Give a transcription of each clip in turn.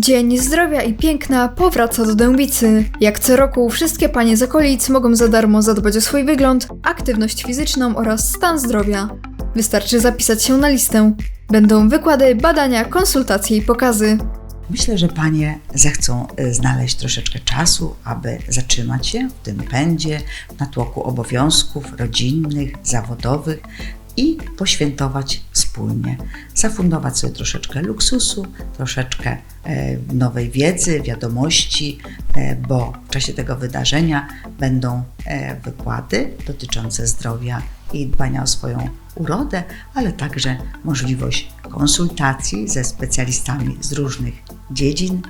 Dzień Zdrowia i Piękna powraca do Dębicy. Jak co roku, wszystkie panie z okolic mogą za darmo zadbać o swój wygląd, aktywność fizyczną oraz stan zdrowia. Wystarczy zapisać się na listę. Będą wykłady, badania, konsultacje i pokazy. Myślę, że panie zechcą y, znaleźć troszeczkę czasu, aby zatrzymać się w tym pędzie, w natłoku obowiązków rodzinnych, zawodowych i poświętować wspólnie. Zafundować sobie troszeczkę luksusu, troszeczkę e, nowej wiedzy, wiadomości, e, bo w czasie tego wydarzenia będą e, wykłady dotyczące zdrowia i dbania o swoją urodę, ale także możliwość konsultacji ze specjalistami z różnych dziedzin,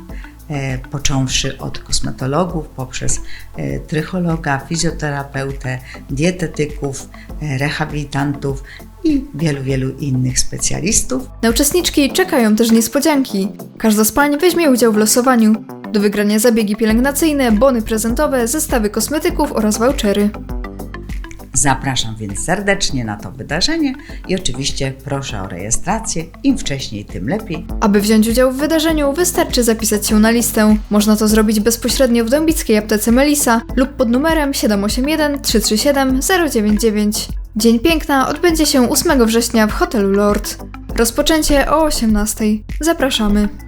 począwszy od kosmetologów, poprzez e, trychologa, fizjoterapeutę, dietetyków, e, rehabilitantów i wielu, wielu innych specjalistów. Na uczestniczki czekają też niespodzianki. Każda z pań weźmie udział w losowaniu. Do wygrania zabiegi pielęgnacyjne, bony prezentowe, zestawy kosmetyków oraz vouchery. Zapraszam więc serdecznie na to wydarzenie i oczywiście proszę o rejestrację. Im wcześniej, tym lepiej. Aby wziąć udział w wydarzeniu, wystarczy zapisać się na listę. Można to zrobić bezpośrednio w dąbickiej aptece Melisa lub pod numerem 781 337 099. Dzień Piękna odbędzie się 8 września w hotelu Lord. Rozpoczęcie o 18. Zapraszamy.